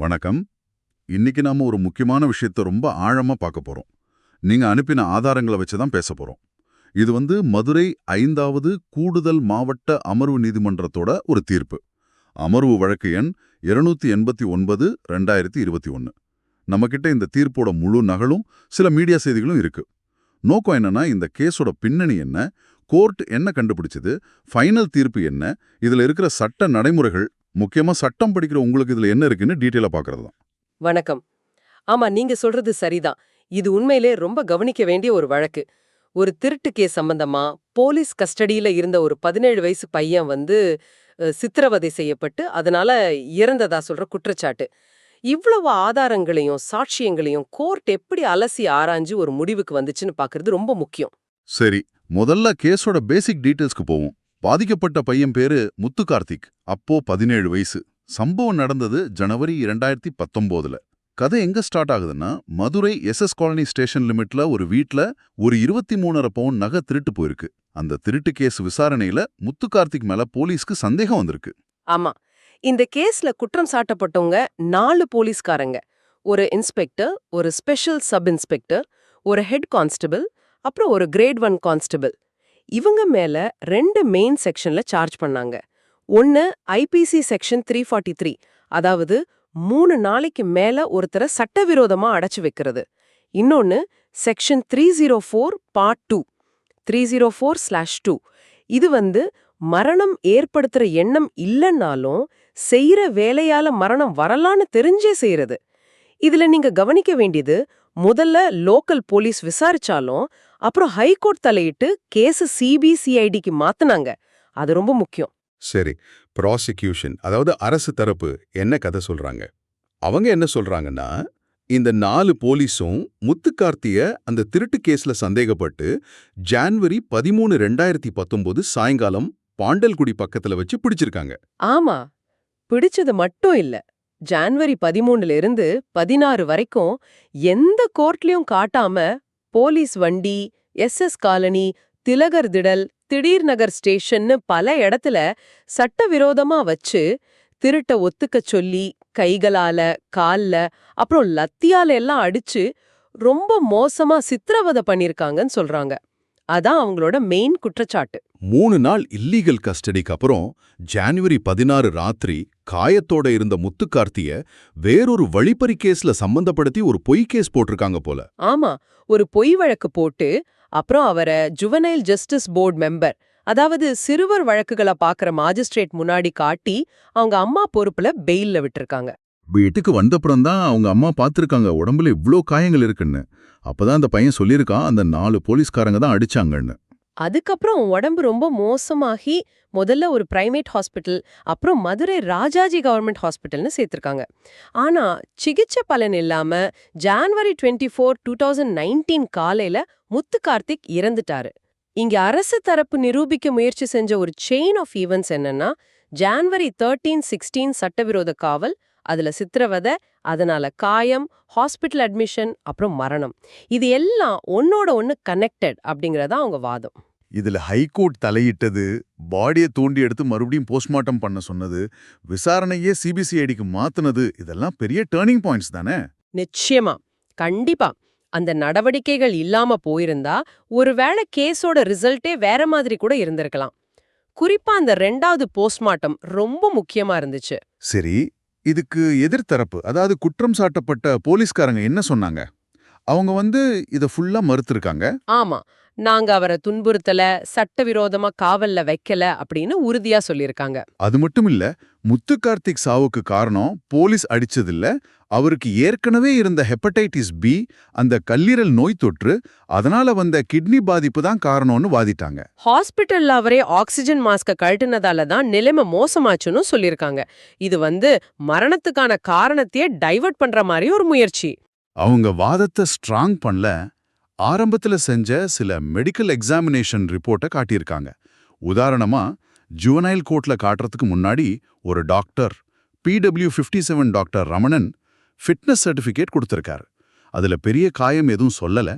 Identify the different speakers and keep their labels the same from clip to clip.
Speaker 1: வணக்கம். இன்னைக்கு நாம ஒரு முக்கியமான விஷயத்தை ரொம்ப ஆழமா பார்க்க போறோம். நீங்க அனுப்பின ஆதாரங்களை வச்சு தான் பேச போறோம். இது வந்து மதுரை ஐந்தாவது கூடுதல் மாவட்ட அமர்வு நீதிமன்றத்தோட ஒரு தீர்ப்பு. அமர்வு வழக்கு எண் இருநூத்தி எண்பத்தி ஒன்பது ரெண்டாயிரத்தி இருபத்தி ஒன்று நம்மக்கிட்ட இந்த தீர்ப்போட முழு நகலும் சில மீடியா செய்திகளும் இருக்கு. நோக்கம் என்னன்னா இந்த கேஸோட பின்னணி என்ன கோர்ட் என்ன கண்டுபிடிச்சது ஃபைனல் தீர்ப்பு என்ன இதுல இருக்கிற சட்ட நடைமுறைகள் முக்கியமா சட்டம் படிக்கிற உங்களுக்கு இதுல என்ன இருக்குன்னு டீட்டெயிலா பார்க்கறது தான்.
Speaker 2: வணக்கம். ஆமா நீங்க சொல்றது சரிதான். இது உண்மையிலே ரொம்ப கவனிக்க வேண்டிய ஒரு வழக்கு. ஒரு திருட்டு கேஸ் சம்பந்தமா போலீஸ் கஸ்டடியில இருந்த ஒரு பதினேழு வயசு பையன் வந்து சித்திரவதை செய்யப்பட்டு அதனால இறந்ததா சொல்ற குற்றச்சாட்டு. இவ்வளவு ஆதாரங்களையும் சாட்சியங்களையும் கோர்ட் எப்படி அலசி ஆராய்ஞ்சு ஒரு முடிவுக்கு வந்துச்சுன்னு பாக்குறது ரொம்ப முக்கியம்.
Speaker 1: சரி முதல்ல கேஸோட பேசிக் டீடைல்ஸ்க்கு போவோம். பாதிக்கப்பட்ட பையன் பேரு முத்து கார்த்திக் அப்போ பதினேழு வயசு. சம்பவம் நடந்தது ஜனவரி இரண்டாயிரத்தி பத்தொம்போதுல. கதை எங்க ஸ்டார்ட் ஆகுதுன்னா மதுரை எஸ்எஸ் காலனி ஸ்டேஷன் லிமிட்ல ஒரு வீட்ல ஒரு இருபத்தி மூணரை பவுன் நகை திருட்டு போயிருக்கு. அந்த திருட்டு கேஸ் விசாரணையில முத்து கார்த்திக் மேல போலீஸ்க்கு சந்தேகம் வந்திருக்கு.
Speaker 2: ஆமா. இந்த கேஸ்ல குற்றம் சாட்டப்பட்டவங்க நாலு போலீஸ்காரங்க. ஒரு இன்ஸ்பெக்டர் ஒரு ஸ்பெஷல் சப் இன்ஸ்பெக்டர் ஒரு ஹெட் கான்ஸ்டபிள் அப்புறம் ஒரு கிரேட் ஒன் கான்ஸ்டபிள். இவங்க மேல ரெண்டு மெயின் செக்ஷன்ல சார்ஜ் பண்ணாங்க. ஒன்னு IPC section three forty three அதாவது மூணு நாளைக்கு மேல ஒருத்தரை சட்டவிரோதமா அடைச்சு வைக்கிறது. இன்னொன்னு section three zero four part two three zero four slash two இது வந்து மரணம் ஏற்படுத்துற எண்ணம் இல்லைன்னாலும் செய்யற வேலையால மரணம் வரலான்னு தெரிஞ்சே செய்யறது இதுல நீங்க கவனிக்க வேண்டியது முதல்ல லோக்கல் போலீஸ் விசாரிச்சாலும் அப்புறம் ஹைகோர்ட் தலையிட்டு கேஸ் சிபிசிஐடிக்கு மாத்துனாங்க. அது ரொம்ப முக்கியம்.
Speaker 3: சரி. ப்ராசிக்யூஷன் அதாவது அரசு தரப்பு என்ன கதை சொல்றாங்க? அவங்க என்ன சொல்றாங்கன்னா இந்த நாலு போலீஸும் முத்துக்கார்த்திய அந்த திருட்டு கேஸ்ல சந்தேகப்பட்டு ஜான்வரி பதிமூணு ரெண்டாயிரத்தி பத்தொன்பது சாயங்காலம் பாண்டல்குடி பக்கத்துல வச்சு பிடிச்சிருக்காங்க.
Speaker 2: ஆமா. பிடிச்சது மட்டும் இல்ல. ஜான்வரி பதிமூணுல இருந்து பதினாறு வரைக்கும் எந்த கோர்ட்லயும் காட்டாம போலீஸ் வண்டி எஸ்எஸ் காலனி திலகர் திடல் திடீர் நகர் ஸ்டேஷன்னு பல இடத்துல சட்டவிரோதமா வச்சு திருட்ட ஒத்துக்கச் சொல்லி கைகளால கால்ல அப்புறம் லத்தியால எல்லாம் அடிச்சு ரொம்ப மோசமா சித்திரவதை பண்ணிருக்காங்கன்னு சொல்றாங்க. அதான் அவங்களோட மெயின் குற்றச்சாட்டு.
Speaker 3: மூணு நாள் இல்லீகல் கஸ்டடிக்கு அப்புறம் ஜான்வரி பதினாறு ராத்திரி காயத்தோட இருந்த முத்துக்கார்த்திய வேறொரு வழிப்பறி கேஸ்ல சம்பந்தப்படுத்தி ஒரு பொய் கேஸ் போட்டிருக்காங்க போல.
Speaker 2: ஆமா ஒரு பொய் வழக்கு போட்டு அப்புறம் அவரை ஜுவனைல் ஜஸ்டிஸ் போர்டு மெம்பர் அதாவது சிறுவர் வழக்குகளை பாக்குற மாஜிஸ்ட்ரேட் முன்னாடி காட்டி அவங்க அம்மா பொறுப்புல பெயில்ல விட்டுருக்காங்க.
Speaker 1: வீட்டுக்கு வந்தப்புறம் தான் அவங்க அம்மா பார்த்துருக்காங்க உடம்புல இவ்ளோ காயங்கள் இருக்குன்னு. அப்பதான் அந்த பையன் சொல்லியிருக்கான் அந்த நாலு போலீஸ்காரங்க தான் அடிச்சாங்கன்னு.
Speaker 2: அதுக்கப்புறம் உடம்பு ரொம்ப மோசமாகி முதல்ல ஒரு பிரைவேட் ஹாஸ்பிட்டல் அப்புறம் மதுரை ராஜாஜி கவர்மெண்ட் ஹாஸ்பிட்டல்னு சேர்த்துருக்காங்க. ஆனா சிகிச்சை பலன் இல்லாம January twenty four two thousand nineteen காலையில் முத்து கார்த்திக் இறந்துட்டாரு. இங்க அரசு தரப்பு நிரூபிக்க முயற்சி செஞ்ச ஒரு செயின் ஆஃப் ஈவெண்ட்ஸ் என்னன்னா ஜான்வரி தேர்ட்டீன் சிக்ஸ்டீன் சட்டவிரோத காவல் அதுல சித்திரவதை அதனால காயம் ஹாஸ்பிட்டல் அட்மிஷன் அப்புறம் மரணம். இது எல்லாம் ஒன்னோட ஒன்னு கனெக்டட் அப்படிங்கறதா அவங்க வாதம்.
Speaker 1: இதுல ஹைகோர்ட் தலையிட்டது பாடியை தூண்டி எடுத்து மறுபடியும் போஸ்ட்மார்ட்டம் பண்ண சொன்னது விசாரணையே சிபிசிஐடிக்கு மாத்துனது இதெல்லாம் பெரிய டேர்னிங் பாயிண்ட்ஸ் தானே?
Speaker 2: நிச்சயமா. கண்டிப்பா. அந்த நடவடிக்கைகள் இல்லாம போயிருந்தா ஒருவேளை கேஸோட ரிசல்ட்டே வேற மாதிரி கூட இருந்திருக்கலாம். குறிப்பா அந்த ரெண்டாவது போஸ்ட்மார்ட்டம் ரொம்ப முக்கியமா இருந்துச்சு.
Speaker 1: சரி இதுக்கு எதிர்த்தரப்பு அதாவது குற்றம் சாட்டப்பட்ட போலீஸ்காரங்க என்ன சொன்னாங்க? அவங்க வந்து இத ஃபுல்லா மறுத்திருக்காங்க?
Speaker 2: ஆமா. நாங்க அவரை துன்புறுத்தல சட்டவிரோதமா காவல்ல வைக்கல அப்படின்னு உறுதியா சொல்லியிருக்காங்க.
Speaker 1: அது மட்டும் இல்ல முத்து கார்த்திக் சாவுக்கு காரணம் போலீஸ் அடிச்சதில்ல அவருக்கு ஏற்கனவே இருந்த ஹெப்படைட்டிஸ் பி அந்த கல்லீரல் நோய் தொற்று அதனால வந்த கிட்னி பாதிப்பு தான் காரணம்னு வாதிட்டாங்க.
Speaker 2: ஹாஸ்பிட்டல்ல அவரே ஆக்சிஜன் மாஸ்க கழட்டுனதால தான் நிலைமை மோசமாச்சுன்னு சொல்லியிருக்காங்க. இது வந்து மரணத்துக்கான காரணத்தையே டைவர்ட் பண்ற மாதிரி ஒரு முயற்சி.
Speaker 1: அவங்க வாதத்தை ஸ்ட்ராங் பண்ணல ஆரம்பத்துல செஞ்ச சில மெடிக்கல் எக்ஸாமினேஷன் ரிப்போர்ட்டை காட்டியிருக்காங்க. உதாரணமா ஜுவனைல் கோர்ட்ல காட்டுறதுக்கு முன்னாடி ஒரு doctor PW fifty seven doctor Ramanan fitness certificate கொடுத்திருக்காரு. அதுல பெரிய காயம் எதுவும் சொல்லல.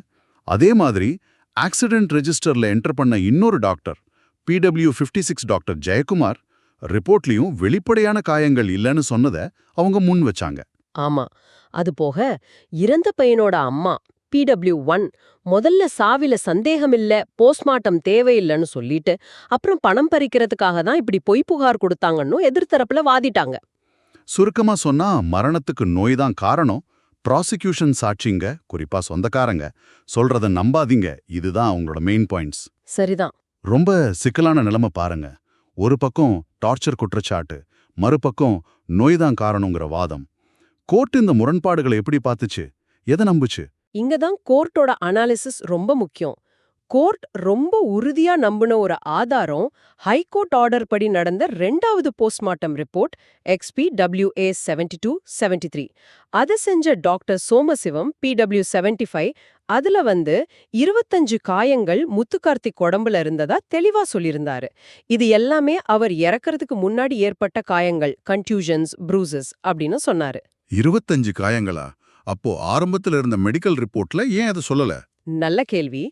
Speaker 1: அதே மாதிரி ஆக்சிடென்ட் ரெஜிஸ்டர்ல என்டர் பண்ண இன்னொரு doctor PW fifty six doctor Jayakumar ரிப்போர்ட்லயும் வெளிப்படையான காயங்கள் இல்லைன்னு சொன்னதை அவங்க முன் வச்சாங்க.
Speaker 2: ஆமா. அது போக இறந்த பையனோட அம்மா பிடபிள்யூ ஒன் முதல்ல சாவில சந்தேகமில்ல போஸ்ட்மார்ட்டம் தேவையில்லைன்னு சொல்லிட்டு அப்புறம் பணம் பறிக்கிறதுக்காக தான் இப்படி பொய் புகார் கொடுத்தாங்கன்னு எதிர்த்தரப்புல வாதிட்டாங்க.
Speaker 1: சுருக்கமா சொன்னா மரணத்துக்கு நோய் தான் காரணம். ப்ராசிக்யூஷன் சாட்சிங்க குறிப்பா சொந்தக்காரங்க. சொல்றத நம்பாதீங்க இதுதான் அவங்களோட மெயின் பாயிண்ட்ஸ்
Speaker 2: சரிதான்.
Speaker 1: ரொம்ப சிக்கலான நிலைமை பாருங்க. ஒரு பக்கம் டார்ச்சர் குற்றச்சாட்டு மறுபக்கம் நோய்தான் காரணங்கிற வாதம். கோர்ட் இந்த முரண்பாடுகளை எப்படி பார்த்துச்சு? எதை நம்புச்சு?
Speaker 2: இங்க தான் கோர்ட்டோட அனாலிசிஸ் ரொம்ப முக்கியம். கோர்ட் ரொம்ப உறுதியா நம்பின ஒரு ஆதாரம் ஹைகோர்ட் ஆர்டர் படி நடந்த ரெண்டாவது postmortem report XP WA seventy two seventy three. அதை செஞ்ச doctor Somasivam PW seventy five அதுல வந்து இருபத்தஞ்சு காயங்கள் முத்துக்கார்த்திக் உடம்புல இருந்ததா தெளிவா சொல்லியிருந்தாரு. இது எல்லாமே அவர் இறக்கிறதுக்கு முன்னாடி ஏற்பட்ட காயங்கள் கன்ட்யூஷன்ஸ் ப்ரூசஸ் அப்படின்னு சொன்னாரு.
Speaker 1: இருபத்தஞ்சு காயங்களா? அப்போ ஆரம்பத்துல இருந்த மெடிக்கல் ரிப்போர்ட்ல ஏன் அதை சொல்லல?
Speaker 2: நல்ல கேள்வி.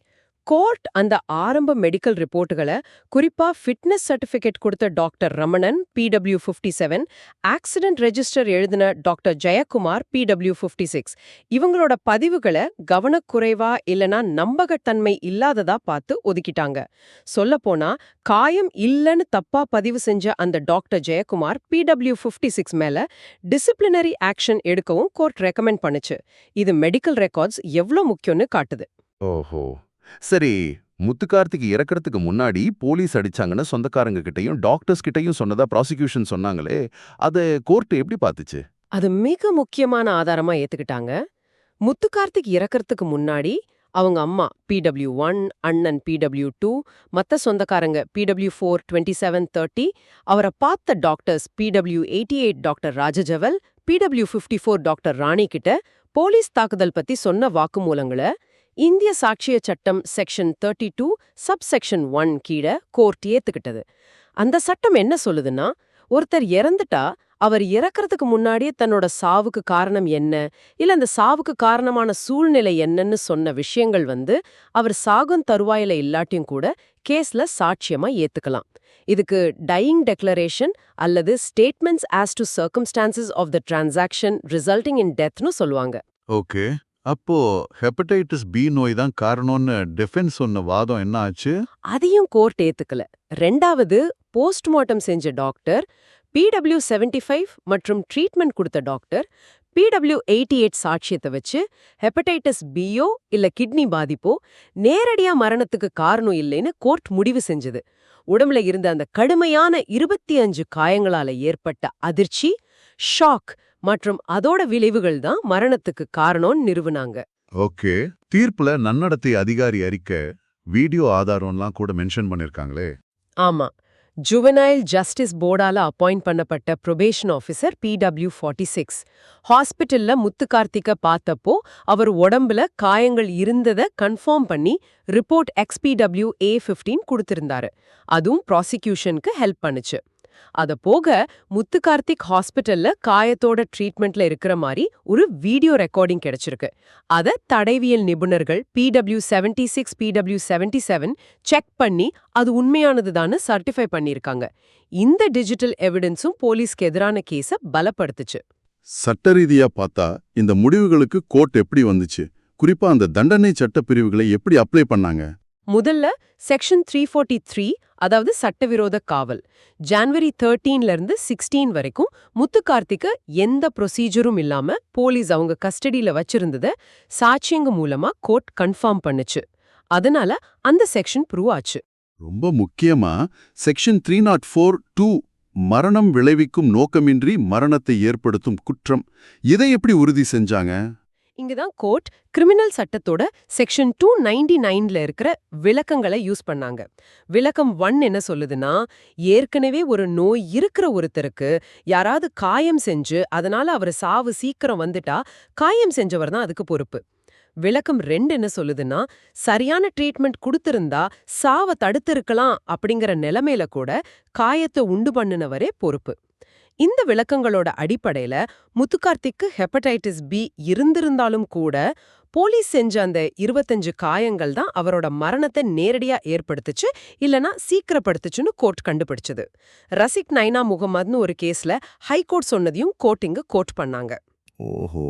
Speaker 2: கோர்ட் அந்த ஆரம்ப மெடிக்கல் ரிப்போர்ட்டுகளை குறிப்பா ஃபிட்னஸ் சர்டிஃபிகேட் கொடுத்த doctor Ramanan PW fifty seven accident register எழுதின doctor Jayakumar PW fifty six இவங்களோட பதிவுகளை கவனக்குறைவா இல்லனா நம்பகத்தன்மை இல்லாததா பார்த்து ஒதுக்கிட்டாங்க. சொல்லப்போனா காயம் இல்லைன்னு தப்பா பதிவு செஞ்ச அந்த doctor Jayakumar PW fifty six மேல டிசிப்ளினரி ஆக்ஷன் எடுக்கவும் கோர்ட் ரெக்கமெண்ட் பண்ணுச்சு. இது மெடிக்கல் ரெக்கார்ட்ஸ் எவ்வளோ முக்கியம்னு காட்டுது.
Speaker 4: ஓஹோ. சரி முத்துக்கார்த்திக்கு இறக்கிறதுக்கு முன்னாடி போலீஸ் அடிச்சாங்கன்னு சொந்தக்காரங்க கிட்டையும் டாக்டர்ஸ் கிட்டையும் சொன்னதா ப்ராசிக்யூஷன் சொன்னாங்களே அதை கோர்ட் எப்படி பார்த்துச்சு?
Speaker 2: அது மிக முக்கியமான ஆதாரமா ஏத்துக்கிட்டாங்க. முத்துக்கார்த்திக் இறக்கறதுக்கு முன்னாடி அவங்க அம்மா பிடபிள்யூ ஒன் அண்ணன் பிடபிள்யூ டூ மத்த சொந்தக்காரங்க PW four twenty seven thirty அவரை பார்த்த doctors PW eighty eight doctor Rajajaval PW fifty four doctor Rani கிட்ட போலீஸ் தாக்குதல் பத்தி சொன்ன வாக்குமூலங்களை இந்திய சாட்சிய சட்டம் section thirty two sub section one கீழே கோர்ட் ஏத்துக்கிட்டது. அந்த சட்டம் என்ன சொல்லுதுன்னா ஒருத்தர் இறந்துட்டா அவர் இறக்கிறதுக்கு முன்னாடியே தன்னோட சாவுக்கு காரணம் என்ன இல்ல அந்த சாவுக்கு காரணமான சூழ்நிலை என்னன்னு சொன்ன விஷயங்கள் வந்து அவர் சாகும் தருவாயில இல்லாட்டியும் கூட கேஸ்ல சாட்சியமா ஏத்துக்கலாம். இதுக்கு டையிங் டெக்ளரேஷன் அல்லது statements as to circumstances of the transaction resulting in டெத்னு சொல்லுவாங்க.
Speaker 1: ஓகே அப்போ ஹெப்படைட்டிஸ் பி நோய் தான் காரணம்னு டிஃபென்ஸ் சொன்ன வாதம் என்ன ஆச்சு?
Speaker 2: அதையும் கோர்ட் ஏத்துக்கல. ரெண்டாவது போஸ்ட்மார்ட்டம் செஞ்ச டாக்டர் பிடபிள்யூ செவன்டி ஃபைவ் மற்றும் ட்ரீட்மெண்ட் கொடுத்த டாக்டர் பிடபிள்யூ எயிட்டி எயிட் சாட்சியத்தை வச்சு ஹெப்படைட்டிஸ் பியோ இல்ல கிட்னி பாதிப்போ நேரடியா மரணத்துக்கு காரணம் இல்லைன்னு கோர்ட் முடிவு செஞ்சது. உடம்புல இருந்த அந்த கடுமையான இருபத்தி அஞ்சு காயங்களால ஏற்பட்ட அதிர்ச்சி ஷாக் மற்றும் அதோட விளைவுகள் தான் மரணத்துக்கு காரணம்னு நிறுவுனாங்க.
Speaker 1: ஓகே. தீர்ப்புல நன்னடத்தை அதிகாரி அறிக்கை வீடியோ ஆதாரம்லாம் கூட மென்ஷன் பண்ணிருக்காங்களே.
Speaker 2: ஆமா. ஜுவனைல் ஜஸ்டிஸ் போர்டால அப்பாயிண்ட் பண்ணப்பட்ட probation officer PW forty six ஹாஸ்பிட்டல்ல முத்துக்கார்த்திக்க பார்த்தப்போ அவர் உடம்புல காயங்கள் இருந்தத கன்ஃபார்ம் பண்ணி ரிப்போர்ட் எக்ஸ்பிடபிள்யூ ஏ ஃபிஃப்டீன் கொடுத்திருந்தாரு. அதுவும் ப்ராசிக்யூஷனுக்கு ஹெல்ப் பண்ணுச்சு. அத போக முத்துக்கார்த்திக் ஹாஸ்பிட்டல்ல காயத்தோட ட்ரீட்மெண்ட்ல இருக்கிற மாதிரி ஒரு வீடியோ ரெக்கார்டிங் கிடைச்சிருக்கு. அத தடைவியல் நிபுணர்கள் PW seventy six PW seventy seven check பண்ணி அது உண்மையானதுதான்னு சர்டிஃபை பண்ணியிருக்காங்க. இந்த டிஜிட்டல் எவிடன்ஸும் போலீஸ்க்கு எதிரான கேஸ பலப்படுத்துச்சு.
Speaker 1: சட்ட ரீதியா பார்த்தா இந்த முடிவுகளுக்கு கோர்ட் எப்படி வந்துச்சு? குறிப்பா அந்த தண்டனை சட்ட பிரிவுகளை எப்படி அப்ளை பண்ணாங்க?
Speaker 2: முதல்ல செக்ஷன் த்ரீ ஃபோர்ட்டி த்ரீ அதாவது சட்டவிரோத காவல். ஜான்வரி தேர்ட்டீன்ல இருந்து சிக்ஸ்டீன் வரைக்கும் முத்துக்கார்த்திக்கு எந்த ப்ரொசீஜரும் இல்லாம போலீஸ் அவங்க கஸ்டடியில வச்சிருந்தத சாட்சியங்க மூலமா கோர்ட் கன்ஃபார்ம் பண்ணுச்சு. அதனால அந்த செக்ஷன் ப்ரூவ் ஆச்சு.
Speaker 1: ரொம்ப முக்கியமா section three nought four two மரணம் விளைவிக்கும் நோக்கமின்றி மரணத்தை ஏற்படுத்தும் குற்றம் இதை எப்படி உறுதி செஞ்சாங்க?
Speaker 2: இங்குதான் கோர்ட் கிரிமினல் சட்டத்தோட செக்ஷன் டூ நைன்டி நைன்ல இருக்கிற விளக்கங்களை யூஸ் பண்ணாங்க. விளக்கம் ஒன் என்ன சொல்லுதுன்னா ஏற்கனவே ஒரு நோய் இருக்கிற ஒருத்தருக்கு யாராவது காயம் செஞ்சு அதனால அவர் சாவு சீக்கிரம் வந்துட்டா காயம் செஞ்சவர் தான் அதுக்கு பொறுப்பு. விளக்கம் ரெண்டு என்ன சொல்லுதுன்னா சரியான ட்ரீட்மெண்ட் கொடுத்திருந்தா சாவை தடுத்திருக்கலாம் அப்படிங்கிற நிலைமையில கூட காயத்தை உண்டு பண்ணினவரே பொறுப்பு. இந்த விளக்கங்களோட அடிப்படையில முத்துக்கார்த்திக்கு ஹெப்படைட்டிஸ் பி இருந்திருந்தாலும் கூட போலீஸ் செஞ்ச அந்த இருபத்தஞ்சு காயங்கள் தான் அவரோட மரணத்தை நேரடியா ஏற்படுத்துச்சு இல்லனா சீக்கிரப்படுத்துச்சுன்னு கோர்ட் கண்டுபிடிச்சது. ரசிக் நைனா முகமதுன்னு ஒரு கேஸ்ல ஹைகோர்ட் சொன்னதையும் கோர்ட் இங்க கோர்ட் பண்ணாங்க.
Speaker 1: ஓஹோ.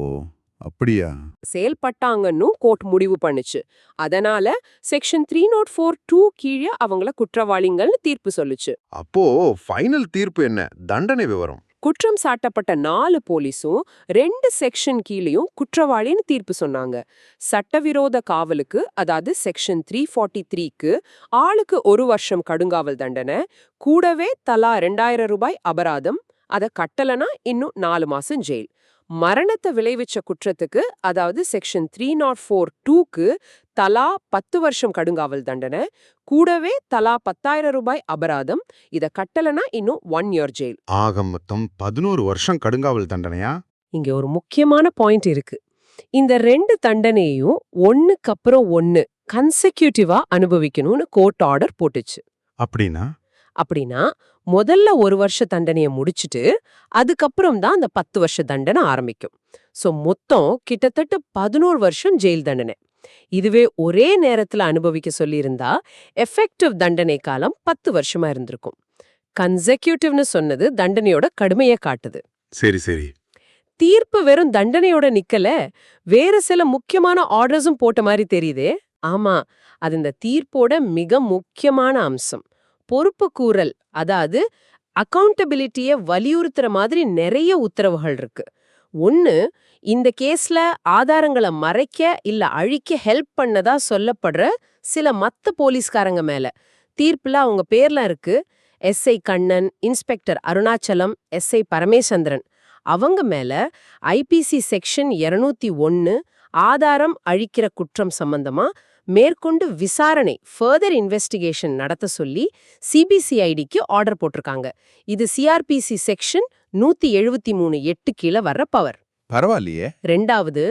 Speaker 1: அப்படியா?
Speaker 2: செயல்பட்டாங்கன்னு கோர்ட் முடிவு பண்ணுச்சு. அதனால section three nought four two கீழே அவங்கள குற்றவாளிகள்னு தீர்ப்பு சொல்லுச்சு.
Speaker 3: அப்போ ஃபைனல் தீர்ப்பு என்ன? தண்டனை விவரம்.
Speaker 2: குற்றம் சாட்டப்பட்ட நாலு போலீஸும் ரெண்டு செக்ஷன் கீழேயும் குற்றவாளின்னு தீர்ப்பு சொன்னாங்க. சட்டவிரோத காவலுக்கு அதாவது செக்ஷன் த்ரீ ஃபார்ட்டி த்ரீக்கு ஆளுக்கு ஒரு வருஷம் கடுங்காவல் தண்டனை கூடவே தலா ரெண்டாயிரம் ரூபாய் அபராதம் அத கட்டலனா இன்னும் நாலு மாசம் ஜெயில். மரணத்தை விளைவிச்ச குற்றத்துக்கு அதாவது செக்ஷன் த்ரீ நாட் ஃபோர் டூக்கு தலா பத்து வருஷம் கடுங்காவல் தண்டனை கூடவே தலா பத்தாயிரம் ரூபாய் அபராதம் இத கட்டலனா இன்னும் ஒன் இயர் ஜெயில்
Speaker 3: ஆக மொத்தம் பதினோரு வருஷம் கடுங்காவல் தண்டனையா?
Speaker 2: இங்க ஒரு முக்கியமான பாயிண்ட் இருக்கு. இந்த ரெண்டு தண்டனையும் ஒண்ணுக்கு அப்புறம் ஒன்னு கன்செக்யூட்டிவா அனுபவிக்கணும்னு கோர்ட் ஆர்டர் போட்டுச்சு.
Speaker 3: அப்படின்னா?
Speaker 2: அப்படின்னா முதல்ல ஒரு வருஷ தண்டனையை முடிச்சிட்டு அதுக்கப்புறம் தான் அந்த பத்து வருஷ தண்டனை ஆரம்பிக்கும். சோ மொத்தம் கிட்டத்தட்ட பதினோரு வருஷம் ஜெயில் தண்டனை. இதுவே ஒரே நேரத்துல அனுபவிக்க சொல்லியிருந்தா எஃபெக்டிவ் தண்டனை காலம் பத்து வருஷமா இருந்திருக்கும். கன்செக்யூட்டிவ்னு சொன்னது தண்டனையோட கடுமையை காட்டுது.
Speaker 3: சரி சரி.
Speaker 2: தீர்ப்பு வெறும் தண்டனையோட நிக்கல வேற சில முக்கியமான ஆர்டர்ஸும் போட்ட மாதிரி தெரியுதே. ஆமா அது இந்த தீர்ப்போட மிக முக்கியமான அம்சம். பொறுப்பு கூறல் அதாவது அக்கவுண்டபிலிட்டிய வலியுறுத்துற மாதிரி நிறைய உத்தரவுகள் இருக்கு. ஒன்னு இந்த கேஸ்ல ஆதாரங்களை மறைக்க இல்ல அழிக்க ஹெல்ப் பண்ணதா சொல்லப்படுற சில மத்த போலீஸ்காரங்க மேல. தீர்ப்புல அவங்க பேர்லாம் இருக்கு. SI Kannan inspector Arunachalam SI Paramechandran. அவங்க மேல ஐபிசி செக்ஷன் 201 ஒன்னு ஆதாரம் அழிக்கிற குற்றம் சம்பந்தமா மேற்கொண்டு விசாரணை ஃபர்தர் இன்வெஸ்டிகேஷன் நடத்த சொல்லி சிபிசிஐடிக்கு ஆர்டர் போட்டிருக்காங்க. இது சிஆர்பிசி செக்ஷன் நூத்தி எழுபத்தி மூணு எட்டு கீழே வர்ற பவர்
Speaker 1: பரவாயில்லையே.
Speaker 2: ரெண்டாவது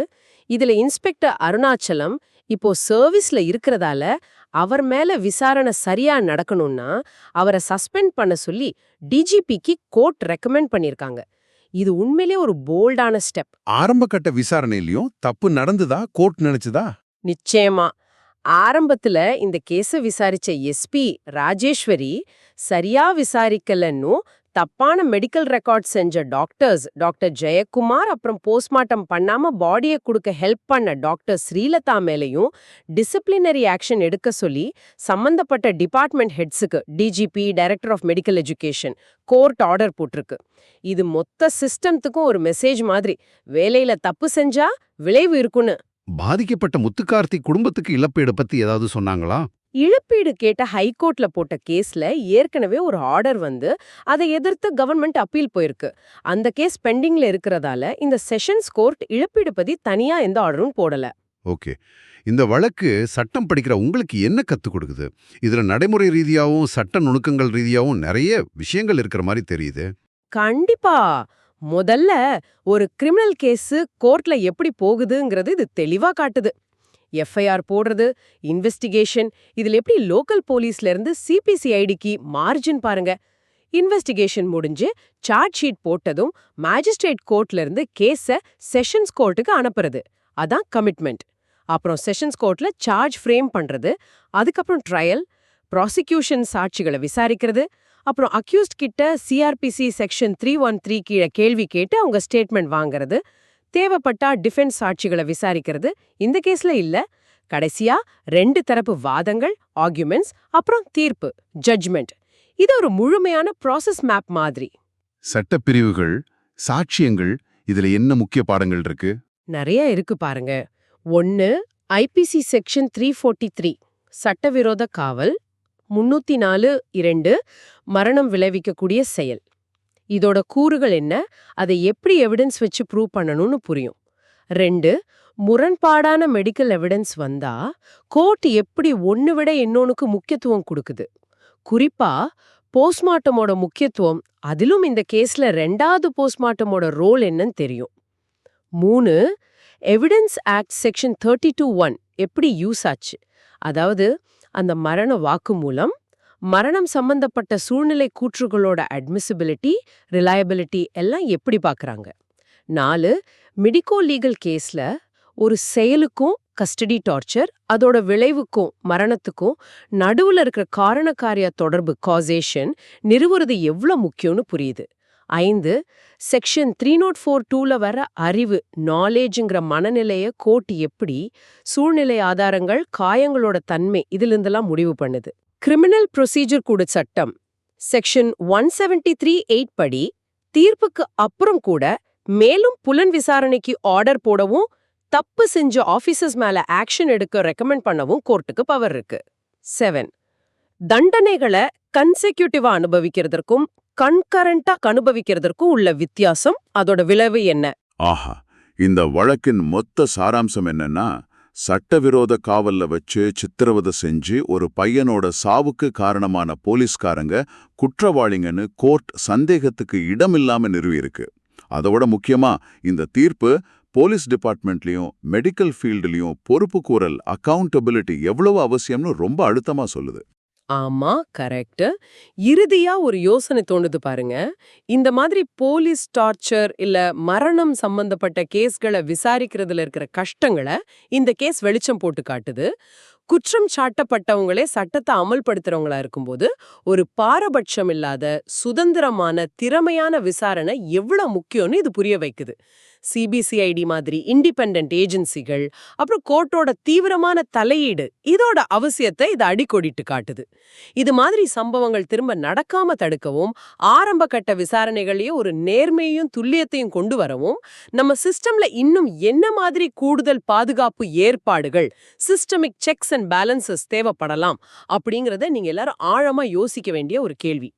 Speaker 2: இதுல இன்ஸ்பெக்டர் அருணாச்சலம் இப்போ சர்வீஸ்ல இருக்கிறதால அவர் மேல விசாரணை சரியா நடக்கணும்னா அவரை சஸ்பெண்ட் பண்ண சொல்லி டிஜிபிக்கு கோர்ட் ரெக்கமெண்ட் பண்ணிருக்காங்க. இது உண்மையிலே ஒரு போல்டான ஸ்டெப்
Speaker 1: ஆரம்ப கட்ட விசாரணையிலயும் தப்பு நடந்துதா கோர்ட் நினைச்சுதா?
Speaker 2: நிச்சயமா. ஆரம்பத்துல இந்த கேஸ விசாரிச்ச எஸ்பி ராஜேஸ்வரி சரியா விசாரிக்கலன்னு தப்பான மெடிக்கல் ரெக்கார்ட் செஞ்ச டாக்டர்ஸ் டாக்டர் ஜெயக்குமார் அப்புறம் போஸ்ட்மார்ட்டம் பண்ணாம பாடியை கொடுக்க ஹெல்ப் பண்ண டாக்டர் ஸ்ரீலதா மேலையும் டிசிப்ளினரி ஆக்ஷன் எடுக்க சொல்லி சம்பந்தப்பட்ட department ஹெட்ஸுக்கு DGP director of medical education court order போட்டிருக்கு. இது மொத்த சிஸ்டம்த்துக்கும் ஒரு மெசேஜ் மாதிரி வேலையில தப்பு செஞ்சா விளைவு இருக்குன்னு
Speaker 5: பாதிக்கப்பட்ட முத்துக்கார்த்தி குடும்பத்துக்கு இழப்பீடு பத்தி ஏதாவது சொன்னாங்களா?
Speaker 2: இழப்பீடு கேட்ட ஹைகோர்ட்ல போட்ட கேஸ்ல ஏற்கனவே ஒரு ஆர்டர் வந்து அதை எதிர்த்து கவர்மெண்ட் அப்பீல் போயிருக்கு. அந்த கேஸ் பெண்டிங்ல இருக்கிறதால இந்த செஷன்ஸ் கோர்ட் இழப்பீடு பத்தி தனியா எந்த ஆர்டரும் போடல.
Speaker 5: ஓகே. இந்த வழக்கு சட்டம் படிக்கிற உங்களுக்கு என்ன கத்துக் கொடுக்குது? இதுல நடைமுறை ரீதியாவும் சட்ட நுணுக்கங்கள் ரீதியாவும் நிறைய விஷயங்கள் இருக்கிற மாதிரி தெரியுது.
Speaker 2: கண்டிப்பா. முதல்ல ஒரு கிரிமினல் கேஸு கோர்ட்ல எப்படி போகுதுங்கிறது இது தெளிவா காட்டுது. எஃப்ஐஆர் போடுறது இன்வெஸ்டிகேஷன் இதுல எப்படி லோக்கல் போலீஸ்ல இருந்து சிபிசிஐடிக்கு மார்ஜின் பாருங்க. இன்வெஸ்டிகேஷன் முடிஞ்சு சார்ஜ் ஷீட் போட்டதும் மேஜிஸ்ட்ரேட் கோர்ட்ல இருந்து கேஸ செஷன்ஸ் கோர்ட்டுக்கு அனுப்புறது. அதான் கமிட்மெண்ட் அப்புறம் செஷன்ஸ் கோர்ட்ல சார்ஜ் ஃப்ரேம் பண்றது அதுக்கப்புறம் ட்ரையல் ப்ராசிக்யூஷன் சாட்சிகளை விசாரிக்கிறது அப்புறம் அக்யூஸ்ட் கிட்ட CRPC section three one three கீழே கேள்வி கேட்டு அவங்க ஸ்டேட்மெண்ட் வாங்குறது தேவைப்பட்டா டிஃபென்ஸ் சாட்சிகளை விசாரிக்கிறது இந்த கேஸ்ல இல்ல. கடைசியா ரெண்டு தரப்பு வாதங்கள் ஆர்குமெண்ட்ஸ் அப்புறம் தீர்ப்பு ஜட்ஜ்மெண்ட் இது ஒரு முழுமையான ப்ராசஸ் மேப் மாதிரி.
Speaker 1: சட்டப்பிரிவுகள் சாட்சியங்கள் இதுல என்ன முக்கிய பாடங்கள் இருக்கு?
Speaker 2: நிறைய இருக்கு பாருங்க. ஒன்னு IPC section three forty three சட்டவிரோத காவல் முன்னூத்தி நாலு இரண்டு மரணம் விளைவிக்கக்கூடிய செயல். இதோட கூறுகள் என்ன? அதை எப்படி எவிடன்ஸ் வச்சு ப்ரூவ் பண்ணணும்னு புரியும். ரெண்டு முரண்பாடான மெடிக்கல் எவிடன்ஸ் வந்தா கோர்ட் எப்படி ஒன்று விட இன்னொன்னுக்கு முக்கியத்துவம் கொடுக்குது? குறிப்பா போஸ்ட்மார்ட்டமோட முக்கியத்துவம் அதிலும் இந்த கேஸ்ல ரெண்டாவது போஸ்ட்மார்ட்டமோட ரோல் என்னன்னு தெரியும். மூணு evidence act section thirty two one எப்படி யூஸ் ஆச்சு? அதாவது அந்த மரண வாக்குமூலம் மரணம் சம்பந்தப்பட்ட சூழ்நிலை கூற்றுகளோட அட்மிசிபிலிட்டி ரிலையபிலிட்டி எல்லாம் எப்படி பார்க்குறாங்க நாலு மெடிக்கோ லீகல் கேஸ்ல ஒரு செயலுக்கும் கஸ்டடி டார்ச்சர் அதோட விளைவுக்கும் மரணத்துக்கும் நடுவுல இருக்கிற காரணக்காரிய தொடர்பு காசேஷன் நிறுவுறது எவ்வளோ முக்கியம்னு புரியுது. ஐந்து செக்ஷன் த்ரீ நாட் ஃபோர் டூல வர அறிவு நாலேஜுங்கிற மனநிலைய கோர்ட் எப்படி சூழ்நிலை ஆதாரங்கள் காயங்களோட தன்மை இதிலிருந்தெல்லாம் முடிவு பண்ணுது. கிரிமினல் ப்ரொசீஜர் கூட சட்டம். Section one seventy three eight படி தீர்ப்புக்கு அப்புறம் கூட மேலும் புலன் விசாரணைக்கு ஆர்டர் போடவும் தப்பு செஞ்ச ஆஃபீஸர்ஸ் மேல ஆக்ஷன் எடுக்க ரெக்கமெண்ட் பண்ணவும் கோர்ட்டுக்கு பவர் இருக்கு. செவன் தண்டனைகளை கன்செக்யூட்டிவா அனுபவிக்கிறதற்கும் கண்கரண்டா அனுபவிக்கிறதற்கும் உள்ள வித்தியாசம் அதோட விளைவு என்ன?
Speaker 1: ஆஹா இந்த வழக்கின் மொத்த சாராம்சம் என்னன்னா சட்டவிரோத காவல்ல வச்சு சித்திரவதை செஞ்சு ஒரு பையனோட சாவுக்கு காரணமான போலீஸ்காரங்க குற்றவாளிங்கன்னு கோர்ட் சந்தேகத்துக்கு இடமில்லாம நிறுவியிருக்கு. அதோட முக்கியமா இந்த தீர்ப்பு போலீஸ் டிபார்ட்மெண்ட்லயும் மெடிக்கல் ஃபீல்டுலயும் பொறுப்புக்கூறல் அக்கவுண்டபிலிட்டி எவ்வளவு அவசியம்னு ரொம்ப அழுத்தமா சொல்லுது.
Speaker 2: ஆமா கரெக்ட் இறுதியா ஒரு யோசனை தோணுது பாருங்க. இந்த மாதிரி போலீஸ் டார்ச்சர் இல்ல மரணம் சம்பந்தப்பட்ட கேஸ்களை விசாரிக்கிறதுல இருக்கிற கஷ்டங்களை இந்த கேஸ் வெளிச்சம் போட்டு காட்டுது. குற்றம் சாட்டப்பட்டவங்களே சட்டத்தை அமல்படுத்துறவங்களா இருக்கும்போது ஒரு பாரபட்சம் இல்லாத சுதந்திரமான திறமையான விசாரணை எவ்வளவு முக்கியம்னு இது புரிய வைக்குது. சிபிசிஐடி மாதிரி இண்டிபெண்ட் ஏஜென்சிகள் அப்புறம் கோர்ட்டோட தீவிரமான தலையீடு இதோட அவசியத்தை இது அடிக்கோடிட்டு காட்டுது. இது மாதிரி சம்பவங்கள் திரும்ப நடக்காம தடுக்கவும் ஆரம்ப கட்ட விசாரணைகளையே ஒரு நேர்மையும் துல்லியத்தையும் கொண்டு வரவும் நம்ம சிஸ்டம்ல இன்னும் என்ன மாதிரி கூடுதல் பாதுகாப்பு ஏற்பாடுகள் சிஸ்டமிக் செக்ஸ் அண்ட் பேலன்சஸ் தேவைப்படலாம் அப்படிங்கறத நீங்க எல்லாரும் ஆழமா யோசிக்க வேண்டிய ஒரு கேள்வி.